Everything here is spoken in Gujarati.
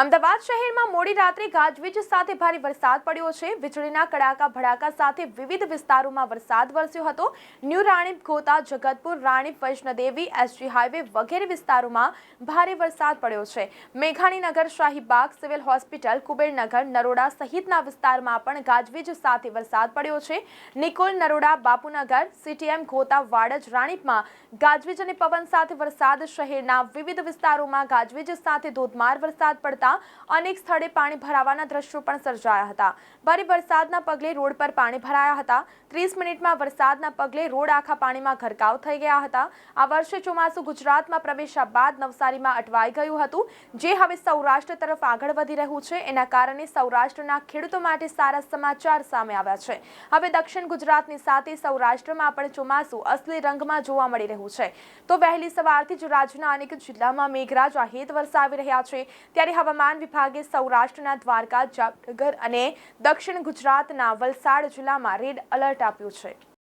અમદાવાદ શહેરમાં મોડી રાત્રે ગાજવીજ સાથે ભારે વરસાદ પડ્યો છે. વીજળીના કડાકા ભડાકા સાથે વિવિધ વિસ્તારોમાં વરસાદ વરસ્યો હતો. New Ranip Gota Jagatpur, Ranip, Vaishnodevi, SG highway વગેરે વિસ્તારોમાં ભારે વરસાદ પડ્યો છે. મેઘાણીનગર, શાહીબાગ સિવિલ હોસ્પિટલ, કુબેરનગર, નરોડા સહિતના વિસ્તારમાં પણ ગાજવીજ સાથે વરસાદ પડ્યો છે. નિકોલ, નરોડા, બાપુનગર, સીટીએમ ગોતા વાડજ, રાણીપમાં ગાજવીજ અને પવન સાથે વરસાદ. શહેરના વિવિધ વિસ્તારોમાં ગાજવીજ સાથે ધોધમાર વરસાદ પડતા અનેક સ્થળે પાણી ભરાવાના દ્રશ્યો પણ સર્જાયા હતા. ભારે વરસાદના પગલે રોડ પર પાણી ભરાયા હતા. ત્રીસ મિનિટમાં વરસાદના પગલે રોડ આખા પાણીમાં ગરકાવ થઈ ગયા હતા. આ વર્ષે ચોમાસું ગુજરાતમાં પ્રવેશ્યા બાદ નવસારીમાં અટવાઈ ગયું હતું. જે હવે સૌરાષ્ટ્ર તરફ આગળ વધી રહ્યું છે. એના કારણે સૌરાષ્ટ્રના ખેડૂતો માટે સારા સમાચાર સામે આવ્યા છે. હવે દક્ષિણ ગુજરાતની સાથે સૌરાષ્ટ્રમાં પણ ચોમાસું અસલી રંગમાં જોવા મળી રહ્યું છે. તો વહેલી સવારથી જ રાજ્યના અનેક જિલ્લામાં મેઘરાજા હેત વરસાવી રહ્યા છે. ત્યારે હવામાન વિભાગે સૌરાષ્ટ્રના દ્વારકા જામનગર અને દક્ષિણ ગુજરાતના વલસાડ જિલ્લામાં રેડ એલર્ટ આપ્યું છે.